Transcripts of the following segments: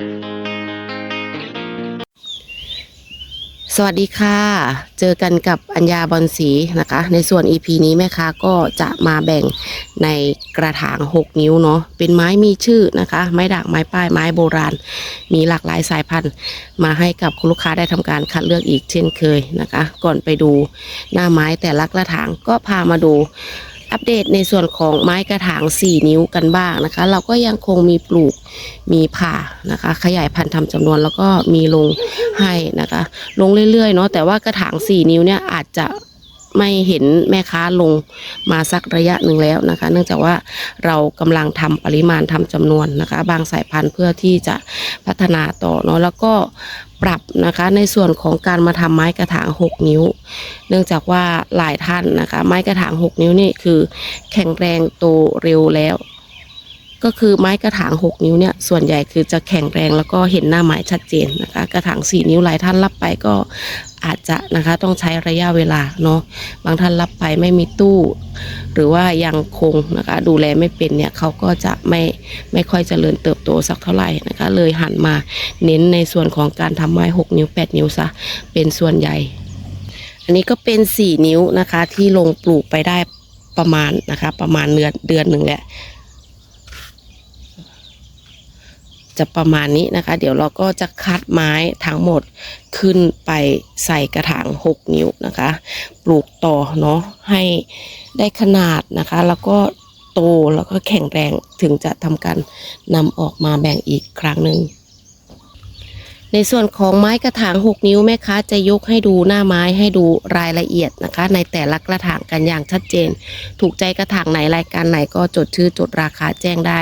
สวัสดีค่ะ เจอกันกับอัญญาบอลสีนะคะ ในส่วน EP นี้แม่ค้าก็จะมาแบ่งในกระถาง 6 นิ้วเนาะ เป็นไม้มีชื่อนะคะ ไม้ด่างไม้ป้ายไม้โบราณ มีหลากหลายสายพันธุ์ มาให้กับคุณลูกค้าได้ทำการคัดเลือกอีกเช่นเคยนะคะ ก่อนไปดูหน้าไม้แต่ละกระถางก็พามาดูอัปเดตในส่วนของไม้กระถาง 4 นิ้วกันบ้างนะคะ เราก็ยังคงมีปลูก มีผ่านะคะ ขยายพันธุ์ทำจำนวนแล้วก็มีลงให้นะคะ ลงเรื่อยๆเนาะแต่ว่ากระถาง 4 นิ้วเนี่ยอาจจะไม่เห็นแม่ค้าลงมาสักระยะหนึ่งแล้วนะคะ เนื่องจากว่าเรากำลังทำปริมาณทำจำนวนนะคะ บางสายพันธุ์เพื่อที่จะพัฒนาต่อเนาะแล้วก็ปรับนะคะในส่วนของการมาทำไม้กระถาง 6 นิ้ว เนื่องจากว่าหลายท่านนะคะ ไม้กระถาง 6 นิ้วนี่คือแข็งแรงโตเร็วแล้ว ก็คือไม้กระถาง 6 นิ้วเนี่ยส่วนใหญ่คือจะแข็งแรงแล้วก็เห็นหน้าไม้ชัดเจนนะคะ กระถาง 4 นิ้วหลายท่านรับไปก็อาจจะนะคะต้องใช้ระยะเวลาเนาะบางท่านรับไปไม่มีตู้ หรือว่ายังคงนะคะดูแลไม่เป็นเนี่ยเขาก็จะไม่ไม่ค่อยเจริญเติบโตสักเท่าไหร่นะคะเลยหันมาเน้นในส่วนของการทำไม้ 6 นิ้ว 8 นิ้วซะเป็นส่วนใหญ่ อันนี้ก็เป็น 4 นิ้วนะคะที่ลงปลูกไปได้ประมาณนะคะประมาณเดือนเดือนหนึ่งแหละ จะประมาณนี้นะคะ เดี๋ยวเราก็จะคัดไม้ทั้งหมดขึ้นไปใส่กระถาง 6 นิ้วนะคะ ปลูกต่อเนาะให้ได้ขนาดนะคะ แล้วก็โตแล้วก็แข็งแรงถึงจะทำการนำออกมาแบ่งอีกครั้งหนึ่ง ในส่วนของไม้กระถาง 6 นิ้วแม่ค้าจะยกให้ดูหน้าไม้ให้ดูรายละเอียดนะคะ ในแต่ละกระถางกันอย่างชัดเจน ถูกใจกระถางไหนรายการไหนก็จดชื่อจดราคาแจ้งได้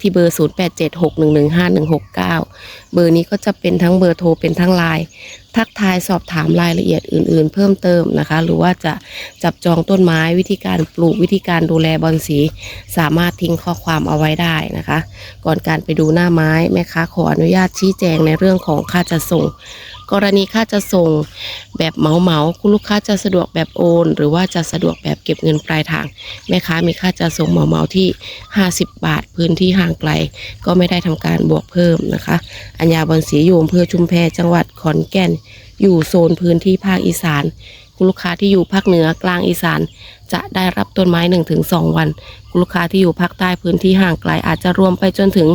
ที่เบอร์ 0876115169 เบอร์นี้ก็จะเป็นทั้งเบอร์โทรเป็นทั้งไลน์ ทักทายสอบถามรายละเอียดอื่น ๆ เพิ่มเติมนะคะ หรือว่าจะจับจองต้นไม้วิธีการปลูกวิธีการดูแลบอนสี สามารถทิ้งข้อความเอาไว้ได้นะคะ ก่อนการไปดูหน้าไม้แม่ค้าขออนุญาตชี้แจงในเรื่องของค่าจัดส่ง กรณีค่าจะส่งแบบเหมาเหมาคุณลูกค้าจะสะดวกแบบโอน หรือว่าจะสะดวกแบบเก็บเงินปลายทาง แม่ค้ามีค่าจะส่งเหมาเหมาที่ 50 บาท พื้นที่ห่างไกล ก็ไม่ได้ทำการบวกเพิ่มนะคะ อัญญาบอนศรีอยู่อำเภอชุมแพจังหวัดขอนแก่น อยู่โซนพื้นที่ภาคอีสาน คุณลูกค้าที่อยู่ภาคเหนือกลางอีสาน จะได้รับต้นไม้ 1-2 วัน คุณลูกค้าที่อยู่ภาคใต้พื้นที่ห่างไกลอาจจะรวมไปจนถึง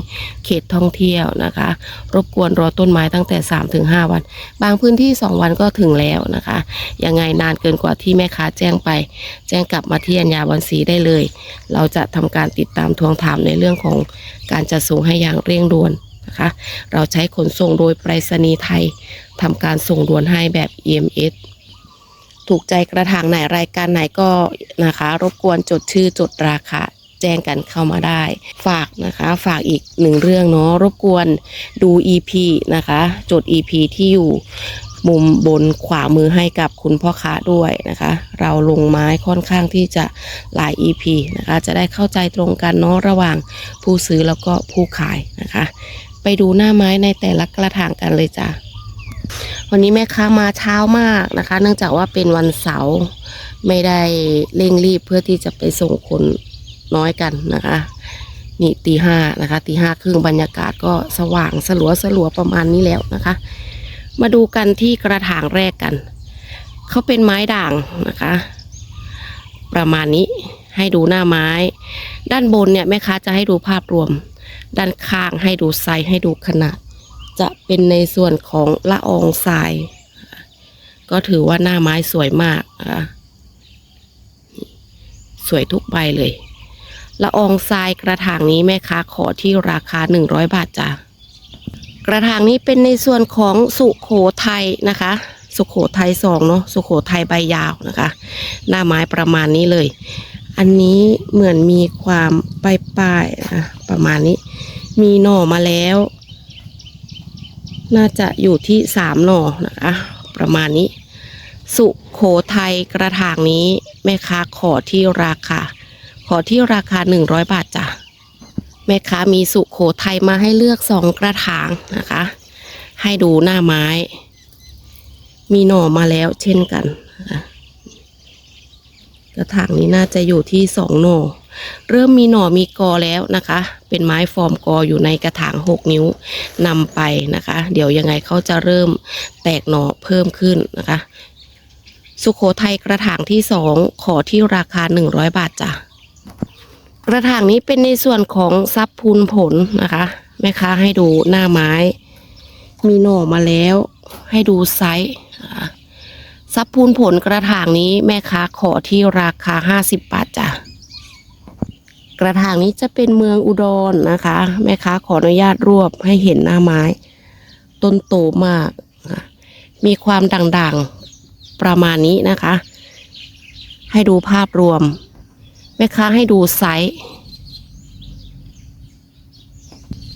เขตท่องเที่ยวนะคะ รบกวนรอต้นไม้ตั้งแต่ 3-5 วัน บางพื้นที่ 2 วันก็ถึงแล้วนะคะยังไงนานเกินกว่าที่แม่ค้าแจ้งไป แจ้งกลับมาที่อัญญาวันศรีได้เลย เราจะทำการติดตามทวงถามในเรื่องของการจัดส่งให้อย่างเร่งด่วนนะคะเราใช้ขนส่งโดยไปรษณีย์ไทยทำการส่งด่วนให้แบบ EMS ถูกใจกระถางไหนรายการไหนก็นะคะ รบกวนจดชื่อจดราคาแจ้งกันเข้ามาได้ ฝากนะคะฝากอีกหนึ่งเรื่องเนาะรบกวนดู EP นะคะ จด EP ที่อยู่มุมบนขวามือให้กับคุณพ่อค้าด้วยนะคะ เราลงไม้ค่อนข้างที่จะหลาย EP นะคะ จะได้เข้าใจตรงกันเนาะระหว่างผู้ซื้อแล้วก็ผู้ขายนะคะ ไปดูหน้าไม้ในแต่ละกระถางกันเลยจ้ะ วันนี้แม่ค้ามาเช้ามากนะคะ เนื่องจากว่าเป็นวันเสาร์ไม่ได้เร่งรีบเพื่อที่จะไปส่งคนน้อยกันนะคะ นี่ตีห้านะคะตีห้าครึ่งบรรยากาศก็สว่างสลัวสลัวประมาณนี้แล้วนะคะ มาดูกันที่กระถางแรกกัน เขาเป็นไม้ด่างนะคะ ประมาณนี้ให้ดูหน้าไม้ ด้านบนเนี่ยแม่ค้าจะให้ดูภาพรวม ด้านข้างให้ดูไซส์ให้ดูขนาด จะเป็นในส่วนของละอองทราย ก็ถือว่าหน้าไม้สวยมากนะคะสวยทุกใบเลย ละอองทรายกระถางนี้แม่ค้าขอที่ราคา 100 บาทจ้ะกระถางนี้เป็นในส่วนของสุโขทัยนะคะ สุโขทัยสองเนาะสุโขทัยใบยาวนะคะ หน้าไม้ประมาณนี้เลย อันนี้เหมือนมีความปลายๆนะคะประมาณนี้ มีหน่อมาแล้ว น่าจะอยู่ที่สามหน่อนะคะ ประมาณนี้ สุโขทัยกระถางนี้แม่ค้าขอที่ราคา ขอที่ราคาหนึ่งร้อยบาทจ้ะแม่ค้ามีสุโขทัยมาให้เลือกสองกระถางนะคะ ให้ดูหน้าไม้ มีหน่อมาแล้วเช่นกัน กระถางนี้น่าจะอยู่ที่สองหน่อ เริ่มมีหน่อมีกอแล้วนะคะ เป็นไม้ฟอร์มกออยู่ในกระถาง 6 นิ้วนำไปนะคะ เดี๋ยวยังไงเขาจะเริ่มแตกหน่อเพิ่มขึ้นนะคะ สุโขทัยกระถางที่ 2 ขอที่ราคา 100 บาทจ้ะกระถางนี้เป็นในส่วนของซับพูนผลนะคะ แม่ค้าให้ดูหน้าไม้ มีหน่อมาแล้ว ให้ดูไซส์ซับพูนผลกระถางนี้แม่ค้าขอที่ราคา 50 บาทจ้ะ ระถางนี้จะเป็นเมืองอุดรนะคะ แม่ค้าขออนุญาตรวบให้เห็นหน้าไม้ ต้นโตมาก มีความด่างๆประมาณนี้นะคะ ให้ดูภาพรวม แม่ค้าให้ดูไซส์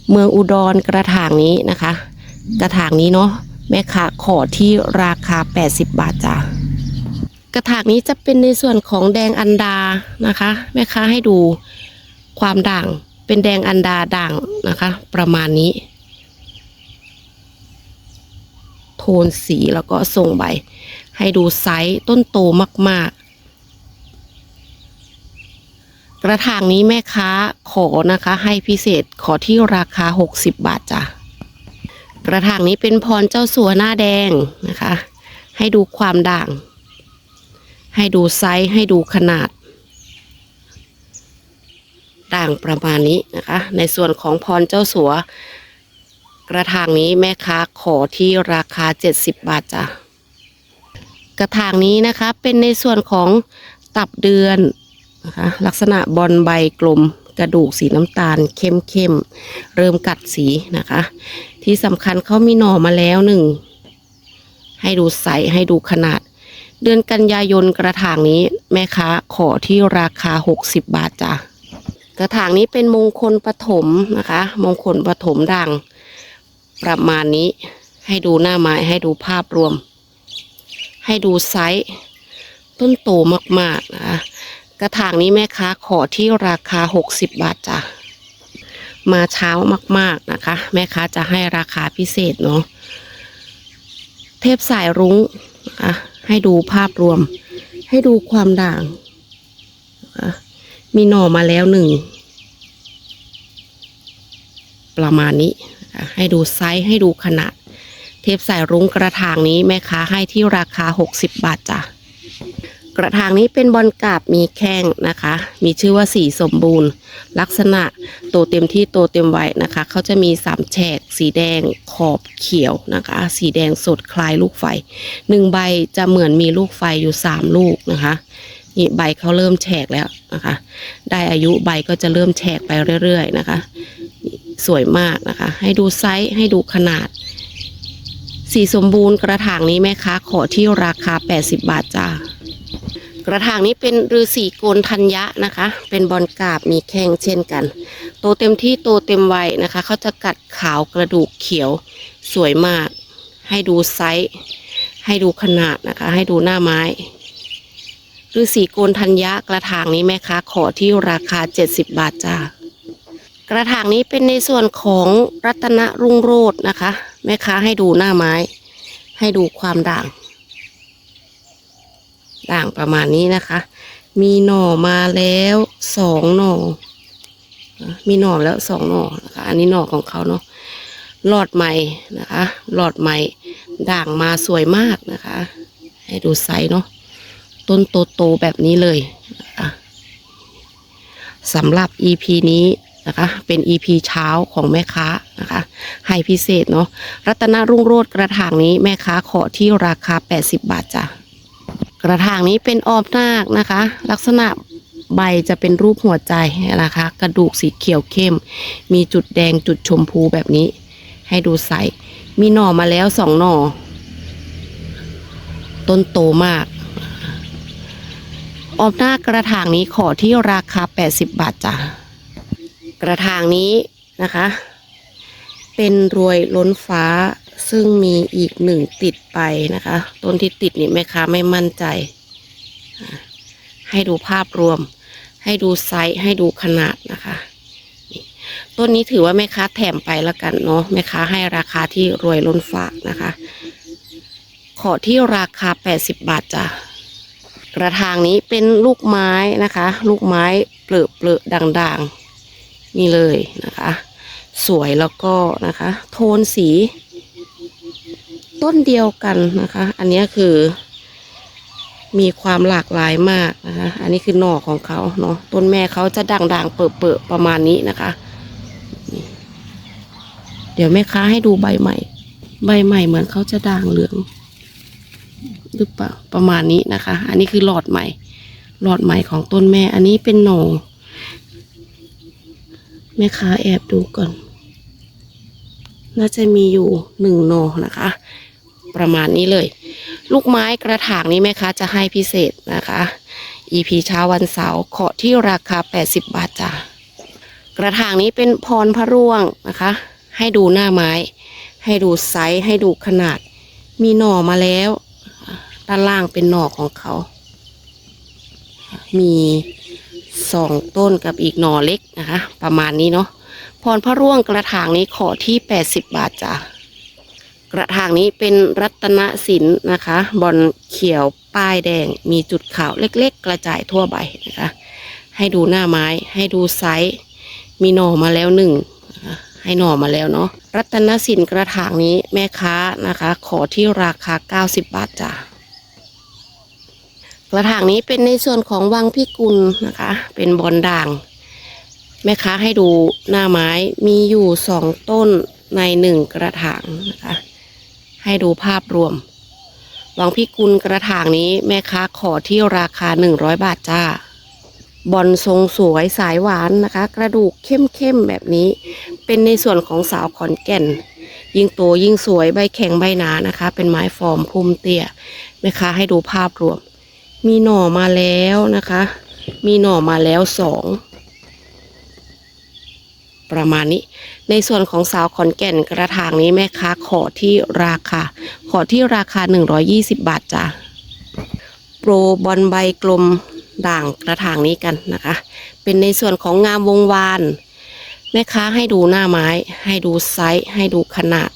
เมืองอุดรกระถางนี้นะคะ กระถางนี้เนาะแม่ค้าขอที่ราคา 80 บาทจ้ะกระถางนี้จะเป็นในส่วนของแดงอันดานะคะ แม่ค้าให้ดู ความด่างเป็นแดงอันดาด่างนะคะ ประมาณนี้ โทนสีแล้วก็ทรงใบ ให้ดูไซส์ต้นโตมาก ๆ กระถางนี้แม่ค้าขอนะคะ ให้พิเศษขอที่ราคา 60 บาทจ้ะกระถางนี้เป็นพรเจ้าสัวหน้าแดงนะคะ ให้ดูความด่าง ให้ดูไซส์ให้ดูขนาด ด่างประมาณนี้นะคะ ในส่วนของพรเจ้าสัว กระถางนี้แม่ค้าขอที่ราคา 70 บาทจ้ะกระถางนี้นะคะเป็นในส่วนของตับเดือนนะคะลักษณะบอลใบกลมกระดูกสีน้ำตาลเข้มเข้มเริ่มกัดสีนะคะ ที่สำคัญเขามีหน่อมาแล้วหนึ่ง ให้ดูใสให้ดูขนาด เดือนกันยายนกระถางนี้แม่ค้าขอที่ราคา 60 บาทจ้ะ กระถางนี้เป็นมงคลปฐมนะคะ มงคลปฐมด่างประมาณนี้ให้ดูหน้าไม้ให้ดูภาพรวม ให้ดูไซส์ต้นโตมากๆนะคะกระถางนี้แม่ค้าขอที่ราคา 60 บาทจ้ะมาเช้ามากๆนะคะ แม่ค้าจะให้ราคาพิเศษเนาะเทพสายรุ้งนะคะให้ดูภาพรวม ให้ดูความด่างนะคะ มีหน่อมาแล้วหนึ่ง ประมาณนี้ ให้ดูไซส์ให้ดูขนาด เทปสายรุ้งกระถางนี้แม่ค้าให้ที่ราคา 60 บาทจ้ะ กระถางนี้เป็นบอลกาบมีแข้งนะคะ มีชื่อว่าสีสมบูรณ์ ลักษณะโตเต็มที่โตเต็มวัยนะคะ เขาจะมีสามแฉกสีแดงขอบเขียวนะคะ สีแดงสดคล้ายลูกไฟหนึ่งใบจะเหมือนมีลูกไฟอยู่สามลูกนะคะ นี่ใบเขาเริ่มแฉกแล้วนะคะ ได้อายุใบก็จะเริ่มแฉกไปเรื่อยๆนะคะสวยมากนะคะ ให้ดูไซส์ให้ดูขนาด สีสมบูรณ์กระถางนี้แม่ค้าขอที่ราคา 80 บาทจ้ากระถางนี้เป็นฤาษีโกนธัญญะนะคะ เป็นบอลกาบมีแข้งเช่นกัน โตเต็มที่โตเต็มวัยนะคะ เขาจะกัดขาวกระดูกเขียวสวยมาก ให้ดูไซส์ ให้ดูขนาดนะคะ ให้ดูหน้าไม้ ฤาษีโกนธัญญะกระถางนี้แม่ค้าขอที่ราคา 70 บาทจ้ากระถางนี้เป็นในส่วนของรัตนรุ่งโรจน์นะคะ แม่ค้าให้ดูหน้าไม้ ให้ดูความด่าง ด่างประมาณนี้นะคะ มีหน่อมาแล้วสองหน่อมีหน่อแล้วสองหน่อนะคะอันนี้หน่อของเขาเนาะหลอดใหม่นะคะ หลอดใหม่ ด่างมาสวยมากนะคะ ให้ดูไซส์เนาะ ต้นโตๆแบบนี้เลยสำหรับ EP นี้นะคะเป็น EP เช้าของแม่ค้านะคะให้พิเศษเนาะรัตนรุ่งโรจน์กระถางนี้แม่ค้าขอที่ราคา 80 บาทจ้ะกระถางนี้เป็นออมนาคนะคะ ลักษณะใบจะเป็นรูปหัวใจนะคะ กระดูกสีเขียวเข้ม มีจุดแดงจุดชมพูแบบนี้ ให้ดูใสมีหน่อมาแล้วสองหน่อ ต้นโตมาก ออมนากระถางนี้ขอที่ราคา 80 บาทจ้ะ กระถางนี้นะคะ เป็นรวยล้นฟ้าซึ่งมีอีกหนึ่งติดไปนะคะ ต้นที่ติดนี่แม่ค้าไม่มั่นใจ ให้ดูภาพรวม ให้ดูไซส์ให้ดูขนาดนะคะต้นนี้ถือว่าแม่ค้าแถมไปแล้วกันเนาะแม่ค้าให้ราคาที่รวยล้นฟ้านะคะ ขอที่ราคา 80 บาทจ้ะ กระถางนี้เป็นลูกไม้นะคะ ลูกไม้เปลือเปลือะด่างๆนี่เลยนะคะ สวยแล้วก็นะคะ โทนสี ต้นเดียวกันนะคะ อันนี้คือ มีความหลากหลายมากนะคะ อันนี้คือหน่อของเขาเนาะต้นแม่เขาจะด่างๆเปิดๆประมาณนี้นะคะ เดี๋ยวแม่ค้าให้ดูใบใหม่ ใบใหม่เหมือนเขาจะด่างเหลือง หรือเปล่าประมาณนี้นะคะ อันนี้คือหลอดใหม่ หลอดใหม่ของต้นแม่ อันนี้เป็นหน่อแม่ค้าแอบดูก่อน น่าจะมีอยู่หนึ่งหน่อนะคะ ประมาณนี้เลย ลูกไม้กระถางนี้แม่ค้าจะให้พิเศษนะคะ EP เช้าวันเสาร์เคาะที่ราคา 80 บาทจ้ะกระถางนี้เป็นพรพระร่วงนะคะ ให้ดูหน้าไม้ ให้ดูไซส์ให้ดูขนาด มีหน่อมาแล้ว ด้านล่างเป็นหน่อของเขา มีสองต้นกับอีกหน่อเล็กนะคะ ประมาณนี้เนาะพรพระร่วงกระถางนี้ขอที่80บบาทจ้ะกระถางนี้เป็นรัตนศิลป์นะคะ บอลเขียวป้ายแดง มีจุดขาวเล็ก ๆ กระจายทั่วใบนะคะ ให้ดูหน้าไม้ ให้ดูไซส์มีหน่อมาแล้วหนึ่งให้หน่อมาแล้วเนาะรัตนศิลกระถางนี้แม่ค้านะคะ ขอที่ราคา 90 บาทจ้ะ กระถางนี้เป็นในส่วนของวังพิกุลนะคะ เป็นบอลด่าง แม่ค้าให้ดูหน้าไม้มีอยู่สองต้นในหนึ่งกระถางนะคะ ให้ดูภาพรวม วังพิกุลกระถางนี้แม่ค้าขอที่ราคา100บาทจ้าบอลทรงสวยสายหวานนะคะ กระดูกเข้มๆแบบนี้ เป็นในส่วนของสาวขอนแก่น ยิ่งโตยิ่งสวยใบแข็งใบหนานะคะ เป็นไม้ฟอร์มพุ่มเตี้ยแม่ค้าให้ดูภาพรวม มีหน่อมาแล้วนะคะ มีหน่อมาแล้วสองประมาณนี้ ในส่วนของสาวขอนแก่นกระถางนี้แม่ค้าขอที่ราคา ขอที่ราคา 120 บาทจ้ะโปรบอลใบกลมด่างกระถางนี้กันนะคะ เป็นในส่วนของงามวงวาน แม่ค้าให้ดูหน้าไม้ ให้ดูไซส์ ให้ดูขนาด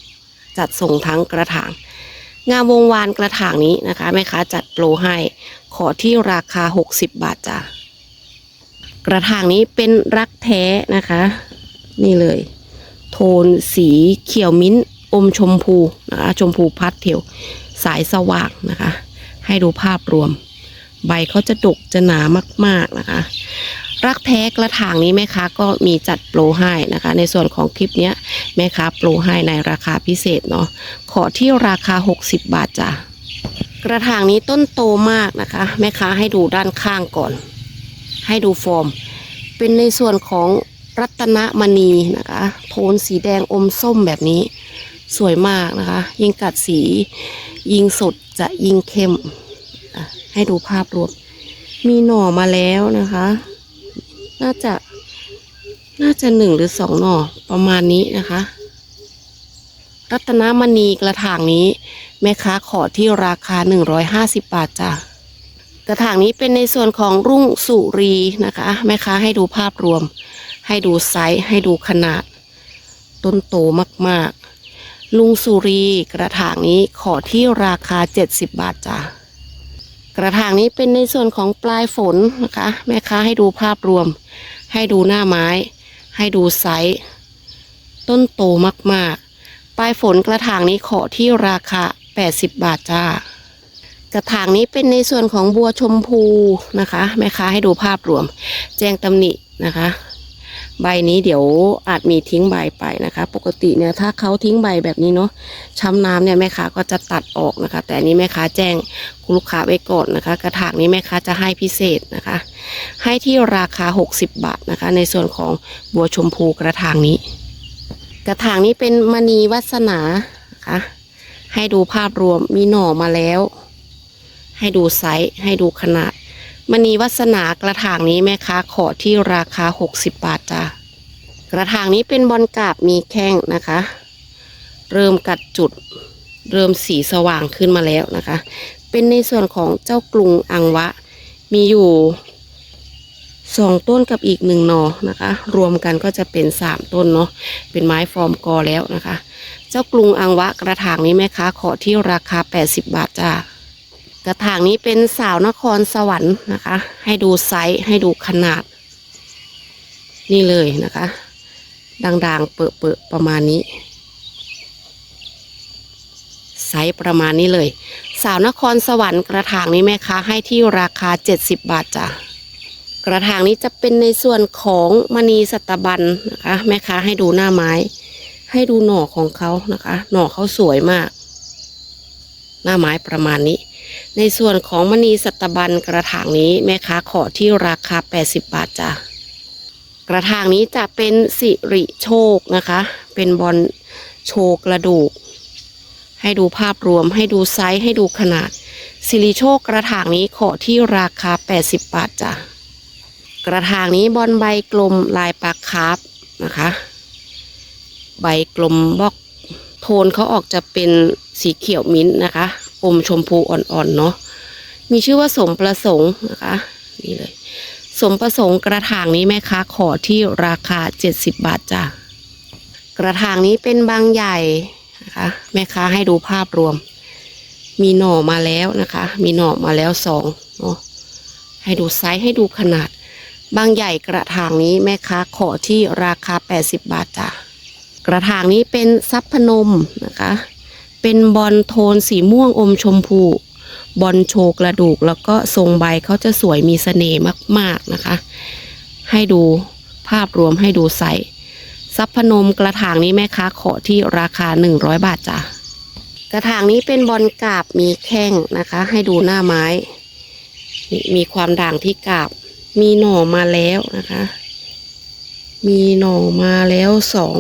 จัดส่งทั้งกระถาง งามวงวานกระถางนี้นะคะแม่ค้าจัดโปรให้ขอที่ราคา 60 บาทจ้ะกระถางนี้เป็นรักแท้นะคะ นี่เลย โทนสีเขียวมิ้นท์อมชมพูนะคะชมพูพัดเทลสายสว่างนะคะ ให้ดูภาพรวม ใบเขาจะดกจะหนามาก ๆนะคะ รักแท้กระถางนี้แม่ค้าก็มีจัดโปรให้นะคะ ในส่วนของคลิปเนี้ยแม่ค้าโปรให้ในราคาพิเศษเนาะขอที่ราคา 60 บาทจ้ะกระถางนี้ต้นโตมากนะคะ แม่ค้าให้ดูด้านข้างก่อน ให้ดูฟอร์ม เป็นในส่วนของรัตนมณีนะคะ โทนสีแดงอมส้มแบบนี้ สวยมากนะคะ ยิ่งกัดสียิงสดจะยิงเข้ม ให้ดูภาพรวม มีหน่อมาแล้วนะคะ น่าจะ น่าจะหนึ่งหรือสองหน่อประมาณนี้นะคะ รัตนมณีกระถางนี้ แม่ค้าขอที่ราคา150บาทจ้ะกระถางนี้เป็นในส่วนของรุ่งสุรีนะคะ แม่ค้าให้ดูภาพรวม ให้ดูไซส์ให้ดูขนาด ต้นโตมากๆ ลุงสุรีกระถางนี้ขอที่ราคา 70 บาทจ้ะ ระถางนี้เป็นในส่วนของปลายฝนนะคะ แม่ค้าให้ดูภาพรวม ให้ดูหน้าไม้ ให้ดูไซส์ต้นโตมากๆ ปลายฝนกระถางนี้ขอที่ราคา 80 บาทจ้ากระถางนี้เป็นในส่วนของบัวชมพูนะคะ แม่ค้าให้ดูภาพรวม แจ้งตำหนินะคะ ใบนี้เดี๋ยวอาจมีทิ้งใบไปนะคะ ปกติเนี่ยถ้าเขาทิ้งใบแบบนี้เนาะช้ำน้ำเนี่ยแม่ค้าก็จะตัดออกนะคะ แต่นนี้แม่ค้าแจ้งคุณลูกค้าไว้ก่อนนะคะ กระถางนี้แม่ค้าจะให้พิเศษนะคะ ให้ที่ราคา 60 บาทนะคะ ในส่วนของบัวชมพูกระถางนี้ กระถางนี้เป็นมณีวัสนานะคะให้ดูภาพรวมมีหน่อมาแล้ว ให้ดูไซส์ให้ดูขนาด มณีวัสนากระถางนี้แม่ค้าขอที่ราคา 60 บาทจ้ะกระถางนี้เป็นบอลกาบมีแข้งนะคะ เริ่มกัดจุด เริ่มสีสว่างขึ้นมาแล้วนะคะ เป็นในส่วนของเจ้ากรุงอังวะ มีอยู่สองต้นกับอีกหนึ่งหนอนะคะ รวมกันก็จะเป็นสามต้นเนาะเป็นไม้ฟอร์มกอแล้วนะคะ เจ้ากรุงอังวะกระถางนี้แม่ค้าขอที่ราคา 80 บาทจ้า กระถางนี้เป็นสาวนครสวรรค์นะคะ ให้ดูไซส์ให้ดูขนาด นี่เลยนะคะ ด่างๆ เปอะๆประมาณนี้ ไซส์ประมาณนี้เลย สาวนครสวรรค์กระถางนี้แม่ค้าให้ที่ราคา 70 บาทจ้ะกระถางนี้จะเป็นในส่วนของมณีสัตบันนะคะ แม่ค้าให้ดูหน้าไม้ ให้ดูหน่อของเขานะคะ หน่อเขาสวยมาก หน้าไม้ประมาณนี้ ในส่วนของมณีสัตบันกระถางนี้แม่ค้าขอที่ราคา 80 บาทจ้ะกระถางนี้จะเป็นสิริโชคนะคะ เป็นบอลโชกระดูก ให้ดูภาพรวมให้ดูไซส์ให้ดูขนาด สิริโชคกระถางนี้ขอที่ราคา 80 บาทจ้ะกระถางนี้บอลใบกลมลายปากคาร์ฟนะคะ ใบกลมบอกโทนเขาออกจะเป็นสีเขียวมิ้นท์นะคะ อมชมพูอ่อนๆเนาะมีชื่อว่าสมประสงค์นะคะนี่เลย สมประสงค์กระถางนี้แม่ค้าขอที่ราคา 70 บาทจ้ะกระถางนี้เป็นบางใหญ่นะคะแม่ค้าให้ดูภาพรวม มีหน่อมาแล้วนะคะ มีหน่อมาแล้วสองเนาะให้ดูไซส์ให้ดูขนาด บางใหญ่กระถางนี้แม่ค้าขอที่ราคา 80 บาทจ้ะกระถางนี้เป็นซับพนมนะคะ เป็นบอลโทนสีม่วงอมชมพูบอลโชกระดูกแล้วก็ทรงใบเขาจะสวยมีเสน่ห์มาก ๆนะคะ ให้ดูภาพรวมให้ดูไซส์ซับพนมกระถางนี้แม่ค้าขอที่ราคา 100 บาทจ้ะกระถางนี้เป็นบอลกาบมีแข้งนะคะ ให้ดูหน้าไม้ มีมีความด่างที่กาบ มีหน่อมาแล้วนะคะ มีหน่อมาแล้วสอง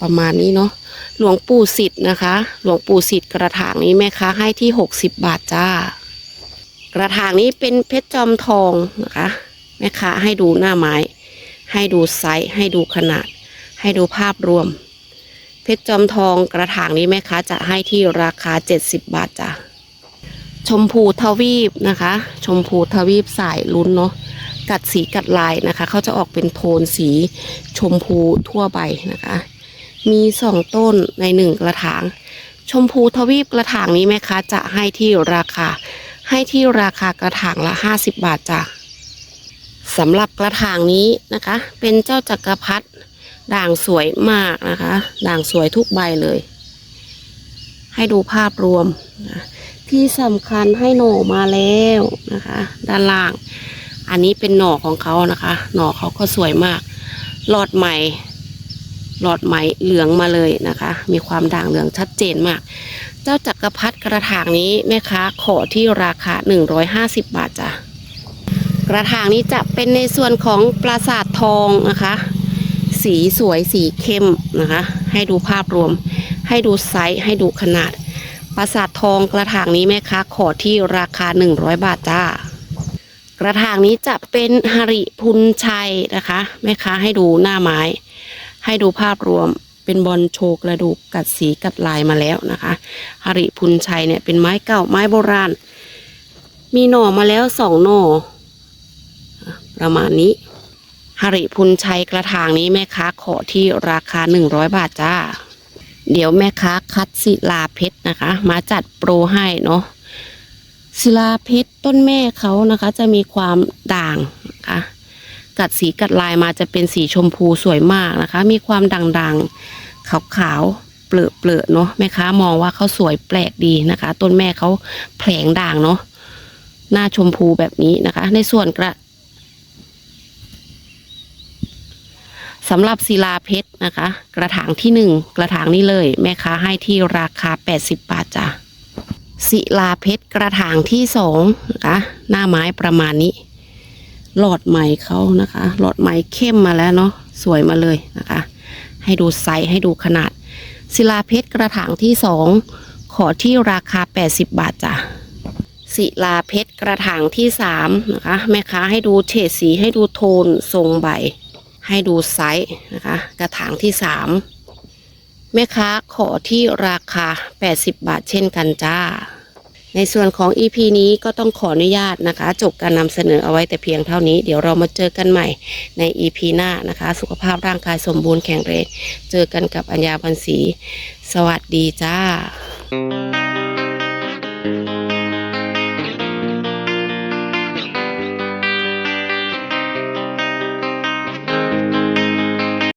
ประมาณนี้เนาะ หลวงปู่สิทธ์นะคะ หลวงปู่สิทธ์กระถางนี้แม่ค้าให้ที่60บบาทจ้า กระถางนี้เป็นเพชรจอมทองนะคะ แม่ค้าให้ดูหน้าไม้ ให้ดูไซส์ให้ดูขนาด ให้ดูภาพรวม เพชรจอมทองกระถางนี้แม่ค้าจะให้ที่ราคา70บบาทจ้ะชมพูทวีปนะคะ ชมพูทวีปสายลุ้นเนาะกัดสีกัดลายนะคะ เขาจะออกเป็นโทนสีชมพูทั่วใบนะคะ มีสองต้นในหนึ่งกระถาง ชมพูทวีปกระถางนี้แม่ค้าจะให้ที่ราคา ให้ที่ราคากระถางละ 50 บาทจ้ะสำหรับกระถางนี้นะคะ เป็นเจ้าจักรพรรดิด่างสวยมากนะคะ ด่างสวยทุกใบเลย ให้ดูภาพรวมนะที่สำคัญให้หน่อมาแล้วนะคะ ด้านล่าง อันนี้เป็นหน่อของเขานะคะ หน่อเขาก็สวยมากหลอดใหม่ หลอดไหมเหลืองมาเลยนะคะ มีความด่างเหลืองชัดเจนมาก เจ้าจักรพรรดิกระถางนี้แม่ค้าขอที่ราคา 150 บาทจ้ะกระถางนี้จะเป็นในส่วนของปราสาททองนะคะ สีสวยสีเข้มนะคะ ให้ดูภาพรวม ให้ดูไซส์ให้ดูขนาด ปราสาททองกระถางนี้แม่ค้าขอที่ราคา 100 บาทจ้ากระถางนี้จะเป็นหริพุนชัยนะคะแม่ค้าให้ดูหน้าไม้ ให้ดูภาพรวมเป็นบอลโชกระดูกกัดสีกัดลายมาแล้วนะคะหริพุนชัยเนี่ยเป็นไม้เก่าไม้โบราณ มีหน่อมาแล้วสองหน่อประมาณนี้หริพุนชัยกระถางนี้แม่ค้าขอที่ราคาหนึ่งร้อยบาทจ้า เดี๋ยวแม่ค้าคัดศิลาเพชรนะคะ มาจัดโปรให้เนาะศิลาเพชรต้นแม่เขานะคะ จะมีความด่างนะคะ กัดสีกัดลายมาจะเป็นสีชมพูสวยมากนะคะ มีความด่างๆ ขาวๆ เปลือะเปลือๆเนาะแม่ค้ามองว่าเขาสวยแปลกดีนะคะ ต้นแม่เขาแผลงด่างเนาะหน้าชมพูแบบนี้นะคะ ในส่วนกระสำหรับศิลาเพชรนะคะ กระถางที่หนึ่งกระถางนี้เลย แม่ค้าให้ที่ราคา 80 บาทจ้ะศิลาเพชรกระถางที่สองนะคะหน้าไม้ประมาณนี้ หลอดไหมเขานะคะ หลอดไหมเข้มมาแล้วเนาะสวยมาเลยนะคะ ให้ดูไซส์ให้ดูขนาด ศิลาเพชรกระถางที่สองขอที่ราคา 80 บาทจ้ะศิลาเพชรกระถางที่สามนะคะแม่ค้าให้ดูเฉดสีให้ดูโทนทรงใบ ให้ดูไซส์นะคะ กระถางที่สามแม่ค้าขอที่ราคา 80 บาทเช่นกันจ้า ในส่วนของ EP นี้ก็ต้องขออนุญาตนะคะ จบการนำเสนอเอาไว้แต่เพียงเท่านี้ เดี๋ยวเรามาเจอกันใหม่ใน EP หน้านะคะ สุขภาพร่างกายสมบูรณ์แข็งแรงเจอกันกับอัญญาพันศรีสวัสดีจ้า